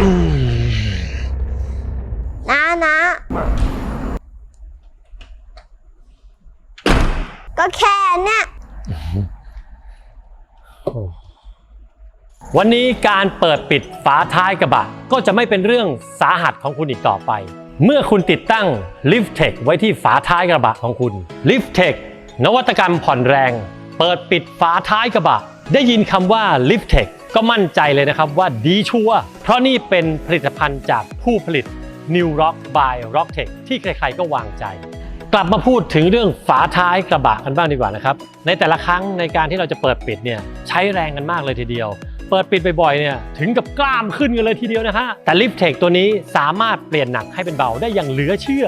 นะนะ ก็แค่เนี่ยวันนี้การเปิดปิดฝาท้ายกระบะ ก็จะไม่เป็นเรื่องสาหัสของคุณอีกต่อไป เมื่อคุณติดตั้ง Lift e c h ไว้ที่ฝาท้ายกระบะของคุณ Lift e c h นวัตกรรมผ่อนแรง เปิดปิดฝาท้ายกระบะ ได้ยินคำว่า l i f Tech ก็มั่นใจเลยนะครับว่าดีชัวเพราะนี่เป็นผลิตภัณฑ์จากผู้ผลิต New Rock by Rocktech ที่ใครๆก็วางใจ กลับมาพูดถึงเรื่องฝาท้ายกระบะกันบ้างดีกว่านะครับ ในแต่ละครั้งในการที่เราจะเปิดปิดเนี่ยใช้แรงกันมากเลยทีเดียว เปิดปิดบ่อยๆเนี่ยถึงกับกล้ามขึ้นกันเลยทีเดียวนะฮะแต่ลิฟเทคตัวนี้สามารถเปลี่ยนหนักให้เป็นเบาได้อย่างเหลือเชื่อ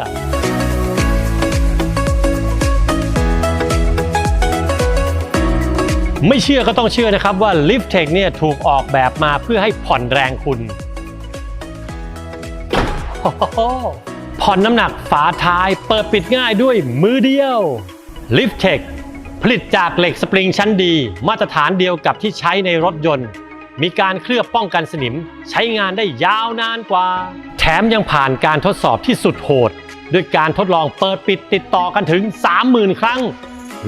ไม่เชื่อก็ต้องเชื่อนะครับว่า l i f t e c h เนี่ยถูกออกแบบมาเพื่อให้ผ่อนแรงคุณ ผ่อนน้ำหนักฝาท้ายเปิดปิดง่ายด้วยมือเดียว l i f t e c h ผลิตจากเหล็กสปริงชั้นดี มาตรฐานเดียวกับที่ใช้ในรถยนต์ มีการเคลือบป้องกันสนิม ใช้งานได้ยาวนานกว่า แถมยังผ่านการทดสอบที่สุดโหด ด้วยการทดลองเปิดปิดติดต่อกันถึง 30,000 ครั้ง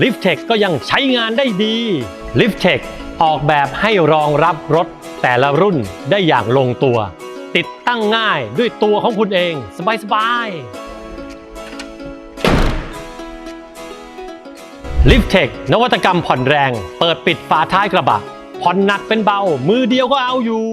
l i f t e c h ก็ยังใช้งานได้ดี l i f t e c h ออกแบบให้รองรับรถแต่ละรุ่นได้อย่างลงตัว ติดตั้งง่ายด้วยตัวของคุณเอง สบายๆ l i f t e c h นวัตกรรมผ่อนแรง เปิดปิดฝาท้ายกระบะผ่อนหนักเป็นเบา มือเดียวก็เอาอยู่